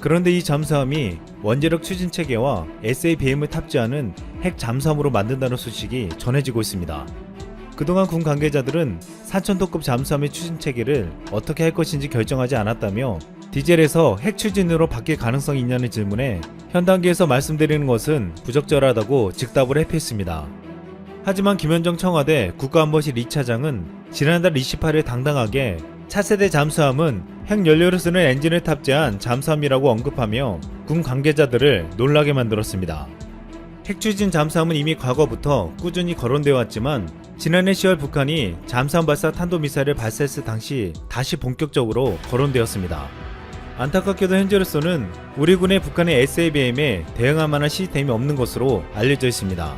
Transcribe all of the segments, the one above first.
그런데 이 잠수함이 원자력 추진 체계와 SABM을 탑재하는 핵 잠수함으로 만든다는 소식이 전해지고 있습니다. 그동안 군 관계자들은 산천도급 잠수함의 추진 체계를 어떻게 할 것인지 결정하지 않았다며 디젤에서 핵 추진으로 바뀔 가능성이 있냐는 질문에 현 단계에서 말씀드리는 것은 부적절하다고 즉답을 회피했습니다. 하지만 김현정 청와대 국가안보실 2차장은 지난달 28일 당당하게 차세대 잠수함은 핵연료를 쓰는 엔진을 탑재한 잠수함이라고 언급하며 군 관계자들을 놀라게 만들었습니다. 핵추진 잠수함은 이미 과거부터 꾸준히 거론되어 왔지만 지난해 10월 북한이 잠수함 발사 탄도미사일을 발사했을 당시 다시 본격적으로 거론되었습니다. 안타깝게도 현재로서는 우리 군의 북한의 SABM에 대응할 만한 시스템이 없는 것으로 알려져 있습니다.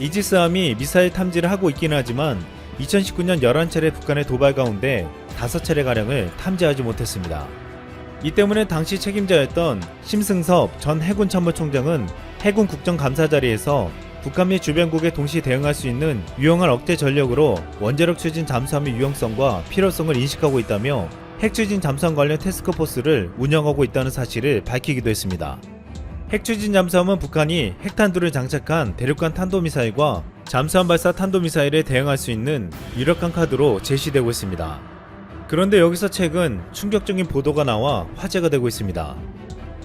이지스함이 미사일 탐지를 하고 있긴 하지만 2019년 11차례 북한의 도발 가운데 5차례가량을 탐지하지 못했습니다. 이 때문에 당시 책임자였던 심승섭 전 해군 참모총장은 해군 국정감사 자리에서 북한 및 주변국에 동시 대응할 수 있는 유용한 억대 전력으로 원자력 추진 잠수함의 유용성과 필요성을 인식하고 있다며 핵 추진 잠수함 관련 태스크포스를 운영하고 있다는 사실을 밝히기도 했습니다. 핵 추진 잠수함은 북한이 핵탄두를 장착한 대륙간 탄도미사일과 잠수함 발사 탄도미사일에 대응할 수 있는 유력한 카드로 제시되고 있습니다. 그런데 여기서 최근 충격적인 보도가 나와 화제가 되고 있습니다.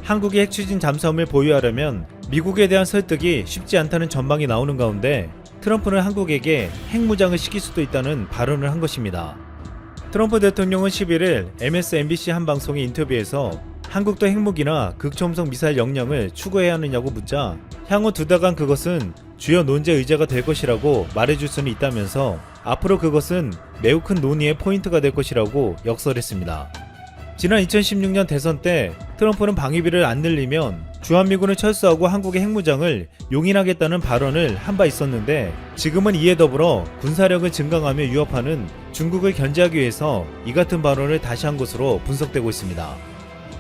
한국이 핵 추진 잠수함을 보유하려면 미국에 대한 설득이 쉽지 않다는 전망이 나오는 가운데 트럼프는 한국에게 핵무장을 시킬 수도 있다는 발언을 한 것입니다. 트럼프 대통령은 11일 MSNBC 한 방송의 인터뷰에서 한국도 핵무기나 극초음속 미사일 역량을 추구해야 하느냐고 묻자 향후 두 달간 그것은 주요 논제 의제가 될 것이라고 말해줄 수는 있다면서 앞으로 그것은 매우 큰 논의의 포인트가 될 것이라고 역설했습니다. 지난 2016년 대선 때 트럼프는 방위비를 안 늘리면 주한미군을 철수하고 한국의 핵무장을 용인하겠다는 발언을 한 바 있었는데 지금은 이에 더불어 군사력을 증강하며 위협하는 중국을 견제하기 위해서 이 같은 발언을 다시 한 것으로 분석되고 있습니다.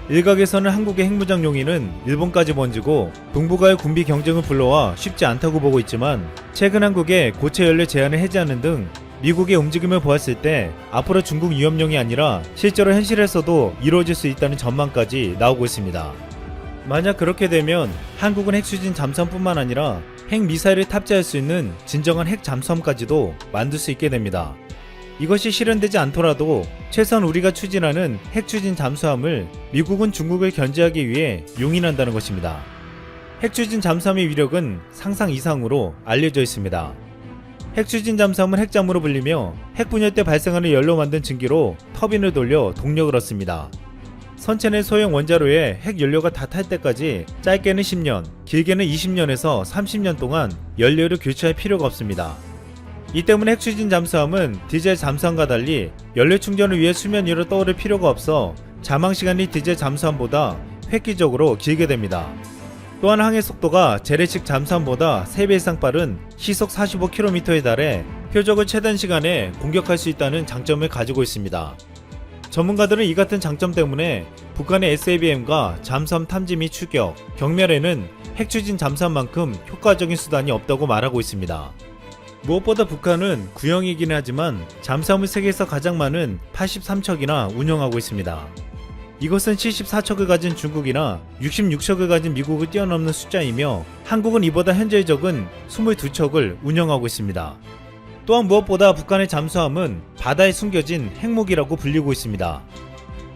일각에서는 한국의 핵무장 용인은 일본까지 번지고 동북아의 군비 경쟁을 불러와 쉽지 않다고 보고 있지만 최근 한국의 고체 연료 제한을 해제하는 등 미국의 움직임을 보았을 때 앞으로 중국 위협용이 아니라 실제로 현실에서도 이루어질 수 있다는 전망까지 나오고 있습니다. 만약 그렇게 되면 한국은 핵수진 잠수함뿐만 아니라 핵 미사일을 탑재할 수 있는 진정한 핵 잠수함까지도 만들 수 있게 됩니다. 이것이 실현되지 않더라도 최소한 우리가 추진하는 핵 추진 잠수함을 미국은 중국을 견제하기 위해 용인한다는 것입니다. 핵 추진 잠수함의 위력은 상상 이상으로 알려져 있습니다. 핵 추진 잠수함은 핵잠으로 불리며 핵 분열 때 발생하는 열로 만든 증기로 터빈을 돌려 동력을 얻습니다. 선체 내 소형 원자로에 핵 연료가 다 탈 때까지 짧게는 10년, 길게는 20년에서 30년 동안 연료를 교체할 필요가 없습니다. 이 때문에 핵추진 잠수함은 디젤 잠수함과 달리 연료 충전을 위해 수면 위로 떠오를 필요가 없어 자망 시간이 디젤 잠수함보다 획기적으로 길게 됩니다. 또한 항해 속도가 재래식 잠수함보다 3배 이상 빠른 시속 45km에 달해 표적을 최단 시간에 공격할 수 있다는 장점을 가지고 있습니다. 전문가들은 이 같은 장점 때문에 북한의 SABM과 잠수함 탐지 및 추격, 경멸에는 핵추진 잠수함만큼 효과적인 수단이 없다고 말하고 있습니다. 무엇보다 북한은 구형이긴 하지만 잠수함을 세계에서 가장 많은 83척이나 운영하고 있습니다. 이것은 74척을 가진 중국이나 66척을 가진 미국을 뛰어넘는 숫자이며 한국은 이보다 현재의 적은 22척을 운영하고 있습니다. 또한 무엇보다 북한의 잠수함은 바다에 숨겨진 핵무기라고 불리고 있습니다.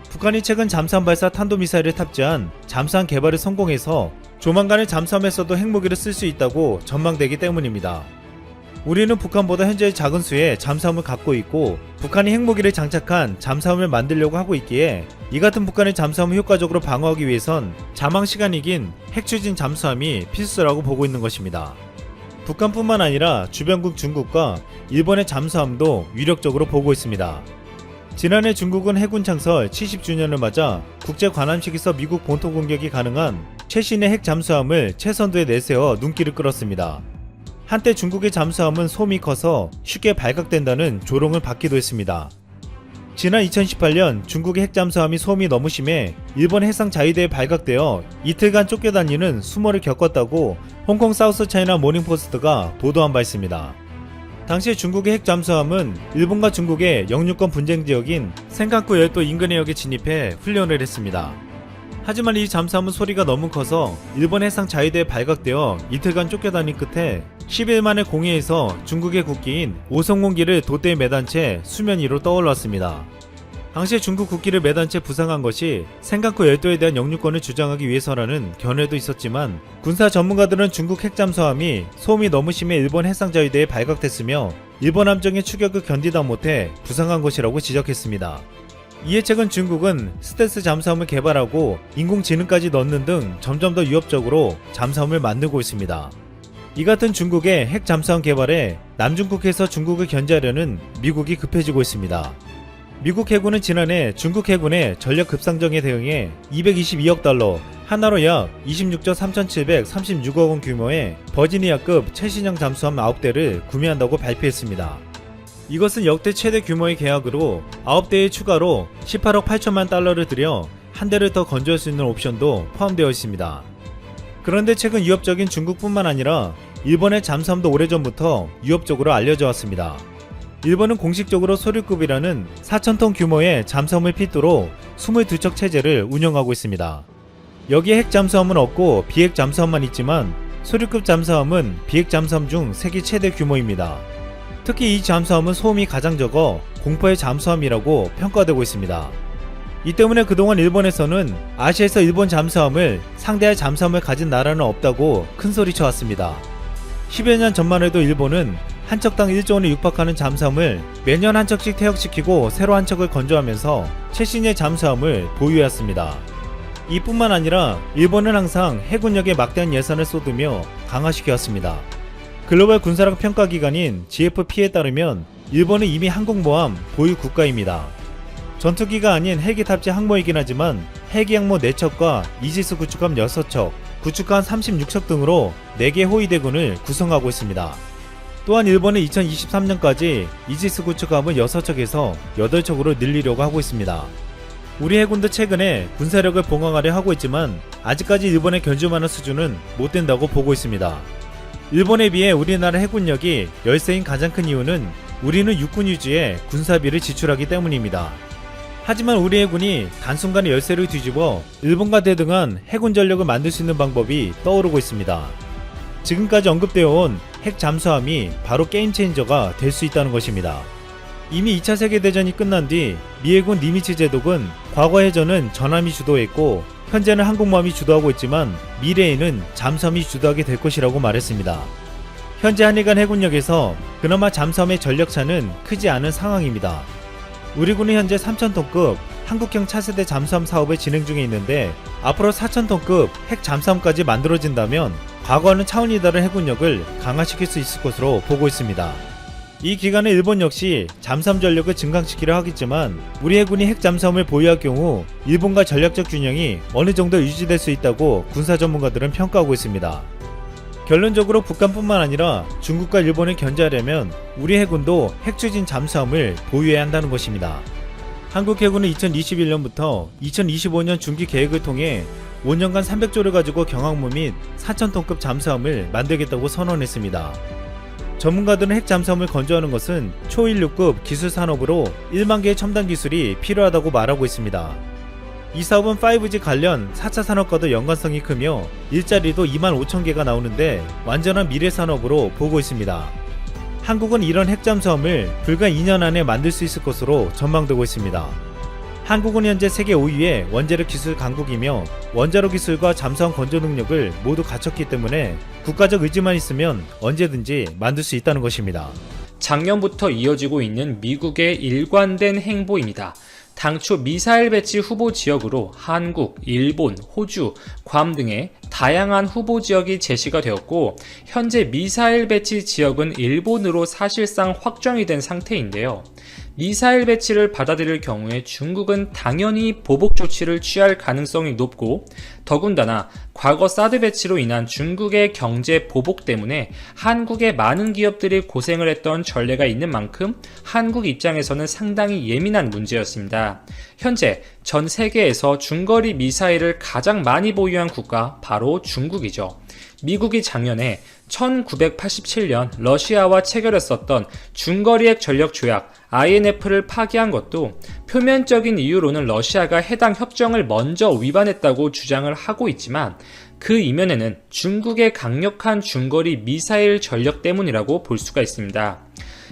북한이 최근 잠수함 발사 탄도미사일을 탑재한 잠수함 개발을 성공해서 조만간에 잠수함에서도 핵무기를 쓸 수 있다고 전망되기 때문입니다. 우리는 북한보다 현재 작은 수의 잠수함을 갖고 있고 북한이 핵무기를 장착한 잠수함을 만들려고 하고 있기에 이 같은 북한의 잠수함을 효과적으로 방어하기 위해선 자망 시간이 긴 핵추진 잠수함이 필수라고 보고 있는 것입니다. 북한뿐만 아니라 주변국 중국과 일본의 잠수함도 위력적으로 보고 있습니다. 지난해 중국은 해군 창설 70주년을 맞아 국제 관함식에서 미국 본토 공격이 가능한 최신의 핵 잠수함을 최선두에 내세워 눈길을 끌었습니다. 한때 중국의 잠수함은 솜이 커서 쉽게 발각된다는 조롱을 받기도 했습니다. 지난 2018년 중국의 핵잠수함이 솜이 너무 심해 일본 해상 자위대에 발각되어 이틀간 쫓겨다니는 수모를 겪었다고 홍콩 사우스 차이나 모닝포스트가 보도한 바 있습니다. 당시 중국의 핵잠수함은 일본과 중국의 영유권 분쟁 지역인 센카쿠 열도 인근 해역에 진입해 훈련을 했습니다. 하지만 이 잠수함은 소리가 너무 커서 일본 해상 자위대에 발각되어 이틀간 쫓겨다닌 끝에 10일 만에 공해에서 중국의 국기인 오성공기를 돛대에 매단 채 수면 위로 떠올랐습니다. 당시 중국 국기를 매단 채 부상한 것이 생각코 열도에 대한 영유권을 주장하기 위해서라는 견해도 있었지만 군사 전문가들은 중국 핵잠수함이 소음이 너무 심해 일본 해상자위대에 발각됐으며 일본 함정의 추격을 견디다 못해 부상한 것이라고 지적했습니다. 이에 최근 중국은 스텔스 잠수함을 개발하고 인공지능까지 넣는 등 점점 더 위협적으로 잠수함을 만들고 있습니다. 이 같은 중국의 핵 잠수함 개발에 남중국해에서 중국을 견제하려는 미국이 급해지고 있습니다. 미국 해군은 지난해 중국 해군의 전력 급상정에 대응해 222억 달러, 하나로 약 26조 3,736억 원 규모의 버지니아급 최신형 잠수함 9대를 구매한다고 발표했습니다. 이것은 역대 최대 규모의 계약으로 9대의 추가로 18억 8천만 달러를 들여 한 대를 더 건조할 수 있는 옵션도 포함되어 있습니다. 그런데 최근 위협적인 중국뿐만 아니라 일본의 잠수함도 오래전부터 위협적으로 알려져 왔습니다. 일본은 공식적으로 소류급이라는 4,000톤 규모의 잠수함을 필두로 22척 체제를 운영하고 있습니다. 여기에 핵 잠수함은 없고 비핵 잠수함만 있지만 소류급 잠수함은 비핵 잠수함 중 세계 최대 규모입니다. 특히 이 잠수함은 소음이 가장 적어 공포의 잠수함이라고 평가되고 있습니다. 이 때문에 그동안 일본에서는 아시아에서 일본 잠수함을 상대할 잠수함을 가진 나라는 없다고 큰소리쳐 왔습니다. 10여 년 전만 해도 일본은 한 척당 1조 원에 육박하는 잠수함을 매년 한 척씩 퇴역시키고 새로 한 척을 건조하면서 최신의 잠수함을 보유해왔습니다. 이뿐만 아니라 일본은 항상 해군력에 막대한 예산을 쏟으며 강화시켜왔습니다. 글로벌 군사력 평가 기관인 GFP에 따르면 일본은 이미 항공모함 보유 국가입니다. 전투기가 아닌 헬기 탑재 항모이긴 하지만 헬기 항모 4척과 이지스 구축함 6척, 구축함 36척 등으로 4개 호위대군을 구성하고 있습니다. 또한 일본은 2023년까지 이지스 구축함을 6척에서 8척으로 늘리려고 하고 있습니다. 우리 해군도 최근에 군사력을 봉황하려 하고 있지만 아직까지 일본의 견줄만한 수준은 못 된다고 보고 있습니다. 일본에 비해 우리나라 해군력이 열세인 가장 큰 이유는 우리는 육군 유지에 군사비를 지출하기 때문입니다. 하지만 우리 해군이 단순간에 열세를 뒤집어 일본과 대등한 해군 전력을 만들 수 있는 방법이 떠오르고 있습니다. 지금까지 언급되어 온 핵 잠수함이 바로 게임 체인저가 될 수 있다는 것입니다. 이미 2차 세계대전이 끝난 뒤 미해군 니미츠 제독은 과거 해전은 전함이 주도했고 현재는 항공모함이 주도하고 있지만 미래에는 잠수함이 주도하게 될 것이라고 말했습니다. 현재 한일 간 해군력에서 그나마 잠수함의 전력차는 크지 않은 상황입니다. 우리 군은 현재 3,000톤급 한국형 차세대 잠수함 사업을 진행 중에 있는데 앞으로 4,000톤급 핵 잠수함까지 만들어진다면 과거와는 차원이 다른 해군력을 강화시킬 수 있을 것으로 보고 있습니다. 이 기간에 일본 역시 잠수함 전력을 증강시키려 하겠지만 우리 해군이 핵 잠수함을 보유할 경우 일본과 전략적 균형이 어느 정도 유지될 수 있다고 군사 전문가들은 평가하고 있습니다. 결론적으로 북한뿐만 아니라 중국과 일본을 견제하려면 우리 해군도 핵 추진 잠수함을 보유해야 한다는 것입니다. 한국 해군은 2021년부터 2025년 중기 계획을 통해 5년간 300조를 가지고 경항모 및 4,000톤급 잠수함을 만들겠다고 선언했습니다. 전문가들은 핵 잠수함을 건조하는 것은 초인류급 기술 산업으로 1만 개의 첨단 기술이 필요하다고 말하고 있습니다. 이 사업은 5G 관련 4차 산업과도 연관성이 크며 일자리도 2만 5천 개가 나오는데 완전한 미래 산업으로 보고 있습니다. 한국은 이런 핵 잠수함을 불과 2년 안에 만들 수 있을 것으로 전망되고 있습니다. 한국은 현재 세계 5위의 원자력 기술 강국이며 원자로 기술과 잠수함 건조 능력을 모두 갖췄기 때문에 국가적 의지만 있으면 언제든지 만들 수 있다는 것입니다. 작년부터 이어지고 있는 미국의 일관된 행보입니다. 당초 미사일 배치 후보 지역으로 한국, 일본, 호주, 괌 등의 다양한 후보 지역이 제시가 되었고 현재 미사일 배치 지역은 일본으로 사실상 확정이 된 상태인데요. 미사일 배치를 받아들일 경우에 중국은 당연히 보복 조치를 취할 가능성이 높고 더군다나 과거 사드 배치로 인한 중국의 경제 보복 때문에 한국의 많은 기업들이 고생을 했던 전례가 있는 만큼 한국 입장에서는 상당히 예민한 문제였습니다. 현재 전 세계에서 중거리 미사일을 가장 많이 보유한 국가 바로 중국이죠. 미국이 작년에 1987년 러시아와 체결했었던 중거리 핵 전력 조약 INF를 파기한 것도 표면적인 이유로는 러시아가 해당 협정을 먼저 위반했다고 주장을 하고 있지만 그 이면에는 중국의 강력한 중거리 미사일 전력 때문이라고 볼 수가 있습니다.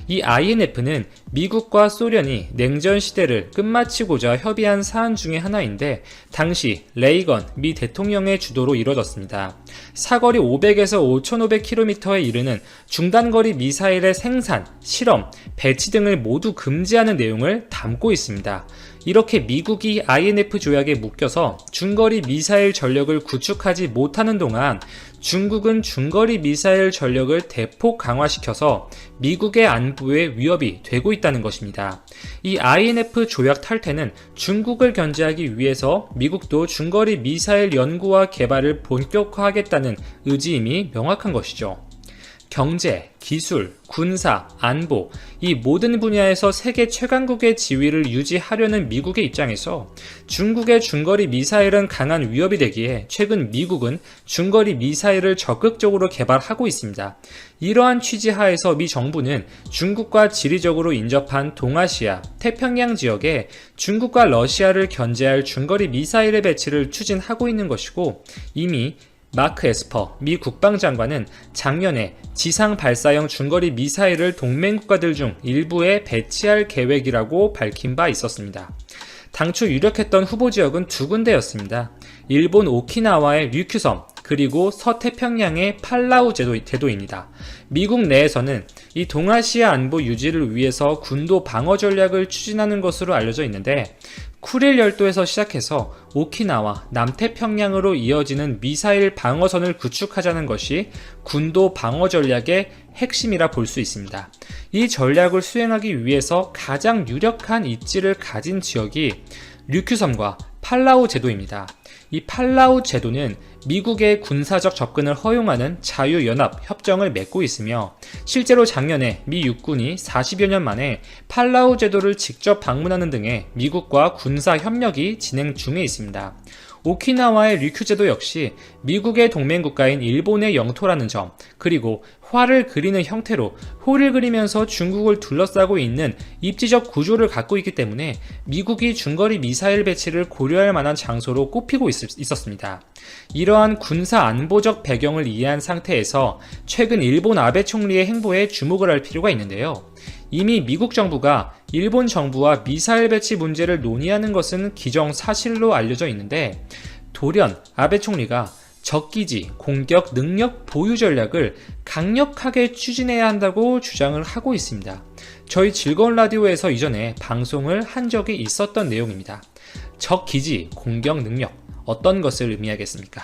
이 INF는 미국과 소련이 냉전 시대를 끝마치고자 협의한 사안 중의 하나인데 당시 레이건 미 대통령의 주도로 이뤄졌습니다. 사거리 500에서 5,500km에 이르는 중단거리 미사일의 생산, 실험, 배치 등을 모두 금지하는 내용을 담고 있습니다. 이렇게 미국이 INF 조약에 묶여서 중거리 미사일 전력을 구축하지 못하는 동안 중국은 중거리 미사일 전력을 대폭 강화시켜서 미국의 안보에 위협이 되고 있다는 것입니다. 이 INF 조약 탈퇴는 중국을 견제하기 위해서 미국도 중거리 미사일 연구와 개발을 본격화하겠다는 의지임이 명확한 것이죠. 경제, 기술, 군사, 안보, 이 모든 분야에서 세계 최강국의 지위를 유지하려는 미국의 입장에서 중국의 중거리 미사일은 강한 위협이 되기에 최근 미국은 중거리 미사일을 적극적으로 개발하고 있습니다. 이러한 취지 하에서 미 정부는 중국과 지리적으로 인접한 동아시아, 태평양 지역에 중국과 러시아를 견제할 중거리 미사일의 배치를 추진하고 있는 것이고 이미 마크 에스퍼 미 국방장관은 작년에 지상 발사형 중거리 미사일을 동맹 국가들 중 일부에 배치할 계획이라고 밝힌 바 있었습니다. 당초 유력했던 후보 지역은 두 군데였습니다. 일본 오키나와의 류큐섬 그리고 서태평양의 팔라우 제도, 제도입니다. 미국 내에서는 이 동아시아 안보 유지를 위해서 군도 방어 전략을 추진하는 것으로 알려져 있는데 쿠릴 열도에서 시작해서 오키나와 남태평양으로 이어지는 미사일 방어선을 구축하자는 것이 군도 방어 전략의 핵심이라 볼 수 있습니다. 이 전략을 수행하기 위해서 가장 유력한 입지를 가진 지역이 류큐섬과 팔라우 제도입니다. 이 팔라우 제도는 미국의 군사적 접근을 허용하는 자유연합 협정을 맺고 있으며 실제로 작년에 미 육군이 40여 년 만에 팔라우 제도를 직접 방문하는 등의 미국과 군사 협력이 진행 중에 있습니다. 오키나와의 류큐 제도 역시 미국의 동맹국가인 일본의 영토라는 점, 그리고 화를 그리는 형태로 호를 그리면서 중국을 둘러싸고 있는 입지적 구조를 갖고 있기 때문에 미국이 중거리 미사일 배치를 고려할 만한 장소로 꼽히고 있, 있었습니다. 이러한 군사 안보적 배경을 이해한 상태에서 최근 일본 아베 총리의 행보에 주목을 할 필요가 있는데요. 이미 미국 정부가 일본 정부와 미사일 배치 문제를 논의하는 것은 기정사실로 알려져 있는데 돌연 아베 총리가 적기지 공격 능력 보유 전략을 강력하게 추진해야 한다고 주장을 하고 있습니다. 저희 즐거운 라디오에서 이전에 방송을 한 적이 있었던 내용입니다. 적기지 공격 능력 어떤 것을 의미하겠습니까?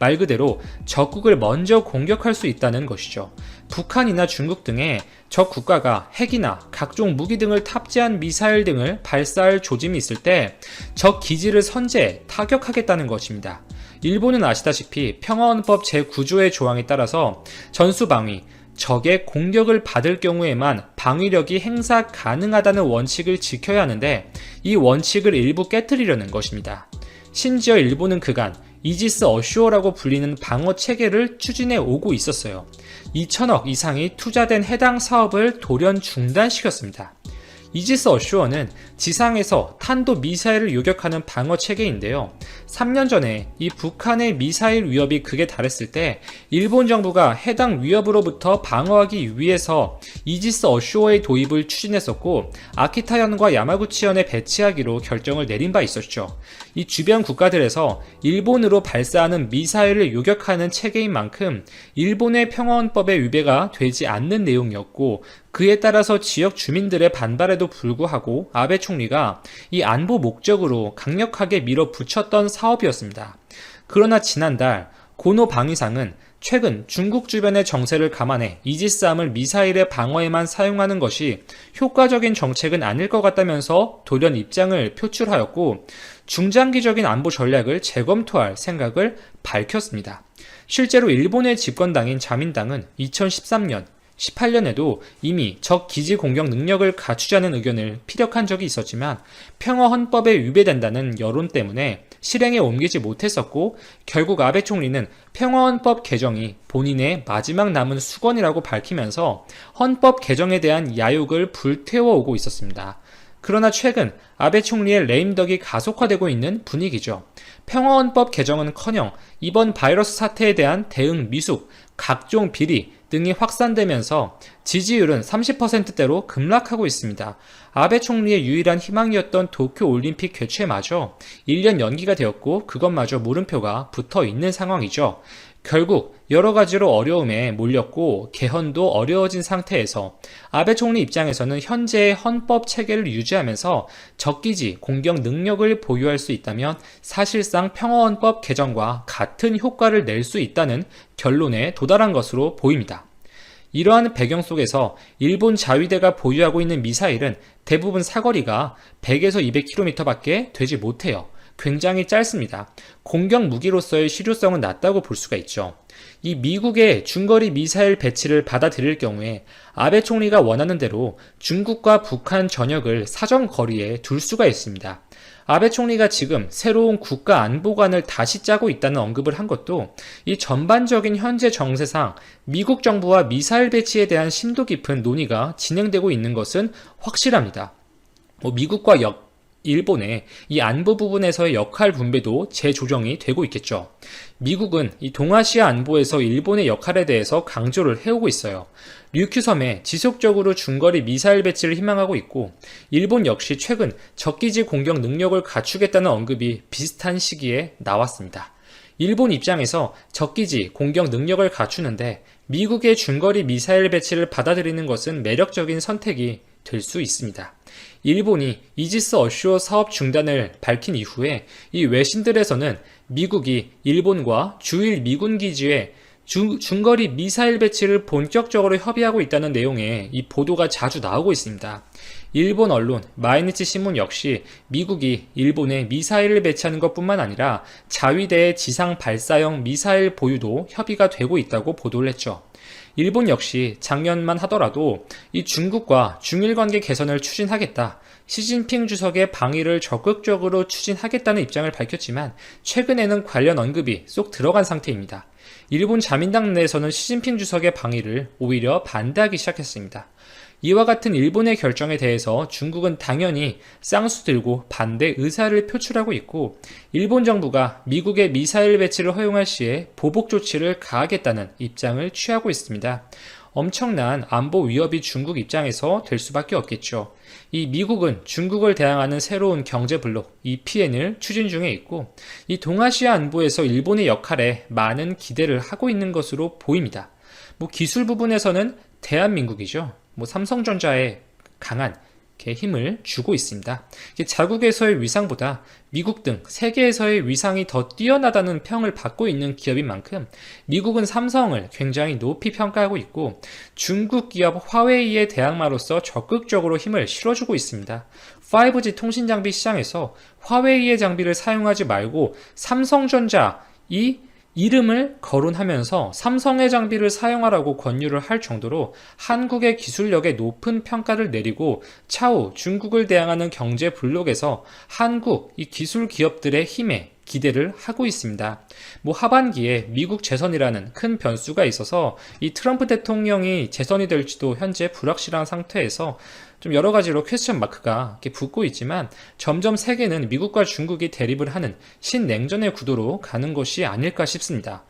말 그대로 적국을 먼저 공격할 수 있다는 것이죠. 북한이나 중국 등의 적 국가가 핵이나 각종 무기 등을 탑재한 미사일 등을 발사할 조짐이 있을 때 적 기지를 선제 타격하겠다는 것입니다. 일본은 아시다시피 평화헌법 제9조의 조항에 따라서 전수방위, 적의 공격을 받을 경우에만 방위력이 행사 가능하다는 원칙을 지켜야 하는데 이 원칙을 일부 깨뜨리려는 것입니다. 심지어 일본은 그간 이지스 어슈어라고 불리는 방어 체계를 추진해 오고 있었어요. 2천억 이상이 투자된 해당 사업을 돌연 중단시켰습니다. 이지스 어슈어는 지상에서 탄도 미사일을 요격하는 방어 체계인데요. 3년 전에 이 북한의 미사일 위협이 극에 달했을 때 일본 정부가 해당 위협으로부터 방어하기 위해서 이지스 어슈어의 도입을 추진했었고 아키타현과 야마구치현에 배치하기로 결정을 내린 바 있었죠. 이 주변 국가들에서 일본으로 발사하는 미사일을 요격하는 체계인 만큼 일본의 평화헌법에 위배가 되지 않는 내용이었고 그에 따라서 지역 주민들의 반발에도 불구하고 아베 총리가 이 안보 목적으로 강력하게 밀어붙였던 사업이었습니다. 그러나 지난달 고노 방위상은 최근 중국 주변의 정세를 감안해 이지스함을 미사일의 방어에만 사용하는 것이 효과적인 정책은 아닐 것 같다면서 돌연 입장을 표출하였고 중장기적인 안보 전략을 재검토할 생각을 밝혔습니다. 실제로 일본의 집권당인 자민당은 2013년 18년에도 이미 적 기지 공격 능력을 갖추자는 의견을 피력한 적이 있었지만 평화 헌법에 위배된다는 여론 때문에 실행에 옮기지 못했었고 결국 아베 총리는 평화 헌법 개정이 본인의 마지막 남은 수건이라고 밝히면서 헌법 개정에 대한 야욕을 불태워 오고 있었습니다. 그러나 최근 아베 총리의 레임덕이 가속화되고 있는 분위기죠. 평화헌법 개정은커녕 이번 바이러스 사태에 대한 대응 미숙, 각종 비리 등이 확산되면서 지지율은 30%대로 급락하고 있습니다. 아베 총리의 유일한 희망이었던 도쿄 올림픽 개최마저 1년 연기가 되었고 그것마저 물음표가 붙어 있는 상황이죠. 결국 여러 가지로 어려움에 몰렸고 개헌도 어려워진 상태에서 아베 총리 입장에서는 현재의 헌법 체계를 유지하면서 적기지 공격 능력을 보유할 수 있다면 사실상 평화헌법 개정과 같은 효과를 낼 수 있다는 결론에 도달한 것으로 보입니다. 이러한 배경 속에서 일본 자위대가 보유하고 있는 미사일은 대부분 사거리가 100에서 200km 밖에 되지 못해요. 굉장히 짧습니다. 공격 무기로서의 실효성은 낮다고 볼 수가 있죠. 이 미국의 중거리 미사일 배치를 받아들일 경우에 아베 총리가 원하는 대로 중국과 북한 전역을 사정 거리에 둘 수가 있습니다. 아베 총리가 지금 새로운 국가 안보관을 다시 짜고 있다는 언급을 한 것도 이 전반적인 현재 정세상 미국 정부와 미사일 배치에 대한 심도 깊은 논의가 진행되고 있는 것은 확실합니다. 뭐 미국과 역, 일본의 이 안보 부분에서의 역할 분배도 재조정이 되고 있겠죠. 미국은 이 동아시아 안보에서 일본의 역할에 대해서 강조를 해오고 있어요. 류큐섬에 지속적으로 중거리 미사일 배치를 희망하고 있고, 일본 역시 최근 적기지 공격 능력을 갖추겠다는 언급이 비슷한 시기에 나왔습니다. 일본 입장에서 적기지 공격 능력을 갖추는데 미국의 중거리 미사일 배치를 받아들이는 것은 매력적인 선택이 될 수 있습니다. 일본이 이지스 어쇼 사업 중단을 밝힌 이후에 이 외신들에서는 미국이 일본과 주일 미군 기지에 중, 중거리 미사일 배치를 본격적으로 협의하고 있다는 내용의 이 보도가 자주 나오고 있습니다. 일본 언론 마이니치 신문 역시 미국이 일본에 미사일을 배치하는 것뿐만 아니라 자위대의 지상 발사형 미사일 보유도 협의가 되고 있다고 보도를 했죠. 일본 역시 작년만 하더라도 이 중국과 중일 관계 개선을 추진하겠다. 시진핑 주석의 방위를 적극적으로 추진하겠다는 입장을 밝혔지만 최근에는 관련 언급이 쏙 들어간 상태입니다. 일본 자민당 내에서는 시진핑 주석의 방위를 오히려 반대하기 시작했습니다. 이와 같은 일본의 결정에 대해서 중국은 당연히 쌍수 들고 반대 의사를 표출하고 있고 일본 정부가 미국의 미사일 배치를 허용할 시에 보복 조치를 가하겠다는 입장을 취하고 있습니다. 엄청난 안보 위협이 중국 입장에서 될 수밖에 없겠죠. 이 미국은 중국을 대항하는 새로운 경제 블록 EPN을 추진 중에 있고 이 동아시아 안보에서 일본의 역할에 많은 기대를 하고 있는 것으로 보입니다. 뭐 기술 부분에서는 대한민국이죠. 뭐 삼성전자의 강한 힘을 주고 있습니다. 자국에서의 위상보다 미국 등 세계에서의 위상이 더 뛰어나다는 평을 받고 있는 기업인 만큼 미국은 삼성을 굉장히 높이 평가하고 있고 중국 기업 화웨이의 대항마로서 적극적으로 힘을 실어주고 있습니다. 5G 통신 장비 시장에서 화웨이의 장비를 사용하지 말고 삼성전자 이 이름을 거론하면서 삼성의 장비를 사용하라고 권유를 할 정도로 한국의 기술력에 높은 평가를 내리고 차후 중국을 대항하는 경제 블록에서 한국 이 기술 기업들의 힘에 기대를 하고 있습니다. 뭐 하반기에 미국 재선이라는 큰 변수가 있어서 이 트럼프 대통령이 재선이 될지도 현재 불확실한 상태에서 좀 여러 가지로 퀘스천 마크가 이렇게 붙고 있지만 점점 세계는 미국과 중국이 대립을 하는 신냉전의 구도로 가는 것이 아닐까 싶습니다.